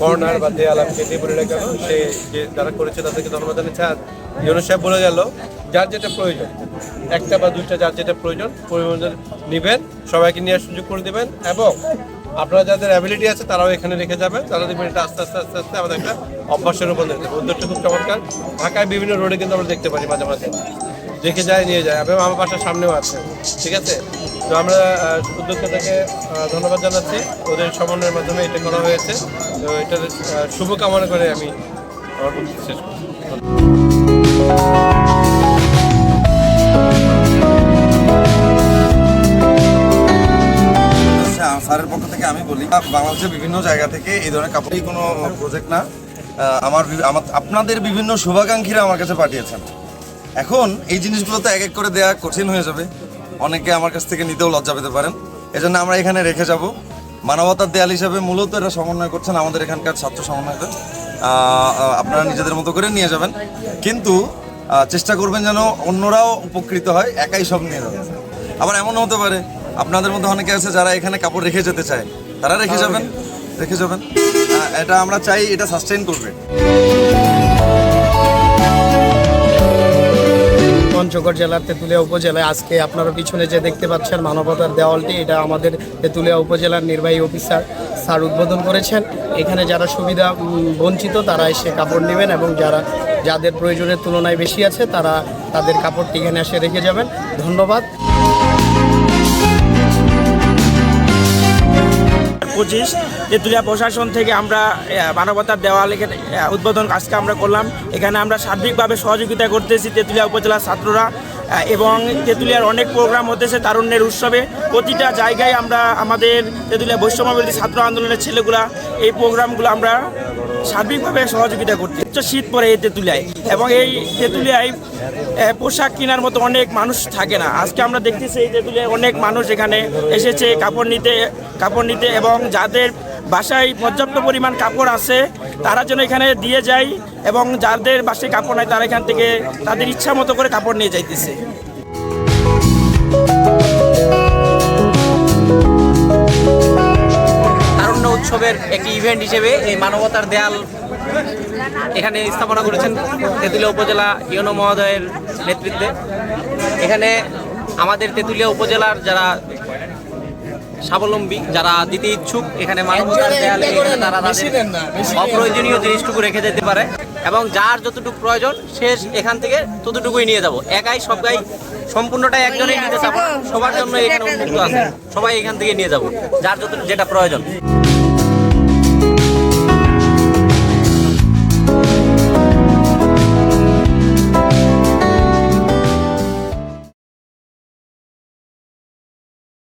Corner বা দেয়াল আমি যেটাই বলি কেন সে যে যারা করেছে তাদেরকে ধন্যবাদ জানাচ্ছি আর সাহেব বলে গেল, যার যেটা প্রয়োজন, একটা বা দুইটা যার যেটা প্রয়োজন পরিমাণ নেবেন, সবাইকে নেওয়ার সুযোগ করে দেবেন, এবং আপনারা যাদের অ্যাবিলিটি আছে তারাও এখানে রেখে যাবেন, তারা দেখবেন এটা আস্তে আস্তে আস্তে আস্তে আমাদের একটা অভ্যাসের উপর যাবে উদ্যোগটা খুব চমৎকার। ঢাকায় বিভিন্ন রোডে কিন্তু আমরা দেখতে পারি মাঝে মাঝে। রেখে যায় নিয়ে যায়। এবং আমার বাসার সামনেও আছে। ঠিক আছে? তো আমরা আহ, ধন্যবাদ জানাচ্ছি। ওদের সমন্বয়ের মাধ্যমে এটা করা হয়েছে। তো এটার শুভকামনা করে আমি শেষ করছি। আচ্ছা, স্যারের পক্ষ থেকে আমি বলি বাংলাদেশের বিভিন্ন জায়গা থেকে এই ধরনের কাপড়ই কোনো প্রজেক্ট না। আমার আমার আপনাদের বিভিন্ন শুভাকাঙ্ক্ষীরা আমার কাছে পাঠিয়েছেন। এখন এই জিনিসগুলো তো এক এক করে দেওয়া কঠিন হয়ে যাবে। অনেকে আমার কাছ থেকে নিতেও লজ্জা পেতে পারেন। এজন্য আমরা এখানে রেখে যাব। মানবতার দেয়াল হিসাবে মূলত এটা সমন্বয় করছেন আমাদের এখানকার ছাত্র আহ, আপনারা নিজেদের মতো করে নিয়ে যাবেন। কিন্তু চেষ্টা করবেন যেন অন্যরাও উপকৃত হয় একাই সব নিয়ে যাবেন আবার এমন হতে পারে আপনাদের মধ্যে অনেকে আছে যারা এখানে কাপড় রেখে যেতে চায়। তারা রেখে যাবেন রেখে যাবেন। এটা আমরা চাই এটা সাস্টেন করবে। পঞ্চগড় জেলার তেঁতুলিয়া উপজেলায় আজকে আপনারা পিছনে যে দেখতে পাচ্ছেন মানবতার দেওয়ালটি, এটা আমাদের তেঁতুলিয়া উপজেলার নির্বাহী অফিসার স্যার উদ্বোধন করেছেন। এখানে যারা সুবিধা বঞ্চিত, তারা এসে কাপড় নেবেন এবং যারা, যাদের প্রয়োজনের তুলনায় বেশি আছে, তারা তাদের কাপড়টি এখানে এসে রেখে যাবেন। ধন্যবাদ। পঁচিশ তেঁতুলিয়া প্রশাসন থেকে আমরা মানবতার দেওয়াল এখানে উদ্বোধন কাজকে আমরা করলাম। এখানে আমরা সার্বিকভাবে সহযোগিতা করতেছি তেঁতুলিয়া উপজেলার ছাত্ররা এবং তেঁতুলিয়ার অনেক প্রোগ্রাম হতেছে তারুণ্যের উৎসবে। প্রতিটা জায়গায় আমরা আমাদের তেঁতুলিয়া বৈষম্যবিরোধী ছাত্র আন্দোলনের ছেলেগুলা, এই প্রোগ্রামগুলো আমরা সার্বিকভাবে সহযোগিতা করতে। উচ্চ শীত পরে এই তেঁতুলিয়ায়। এবং এই তেঁতুলিয়ায় পোশাক কেনার মতো অনেক মানুষ থাকে না। আজকে আমরা দেখতেছি এই তেঁতুলিয়ায় অনেক মানুষ এখানে এসেছে কাপড় নিতে কাপড় নিতে এবং যাদের বাসায় পর্যাপ্ত পরিমাণ কাপড় আছে, তারা যেন এখানে দিয়ে যায় এবং যাদের বাসায় কাপড় নাই, তারা এখান থেকে তাদের ইচ্ছা মতো করে কাপড় নিয়ে যাইতেছে। উৎসবের একটি ইভেন্ট হিসেবে এই মানবতার দেয়াল এখানে স্থাপনা করেছেন তেঁতুলিয়া উপজেলা ইউনো মহোদয়ের নেতৃত্বে। এখানে আমাদের তেঁতুলিয়া উপজেলার যারা স্বাবলম্বী যারা দিতে ইচ্ছুক এখানে মানবতার দেয়ালে তারা তাদের অপ্রয়োজনীয় জিনিসটুকু রেখে যেতে পারে এবং যার যতটুকু প্রয়োজন সে এখান থেকে ততটুকুই নিয়ে যাব। একাই সবাই সম্পূর্ণটাই একজনেই নিতে চাবো সবার জন্য এখানে উন্মুক্ত আছে। সবাই এখান থেকে নিয়ে যাব যার যত যেটা প্রয়োজন।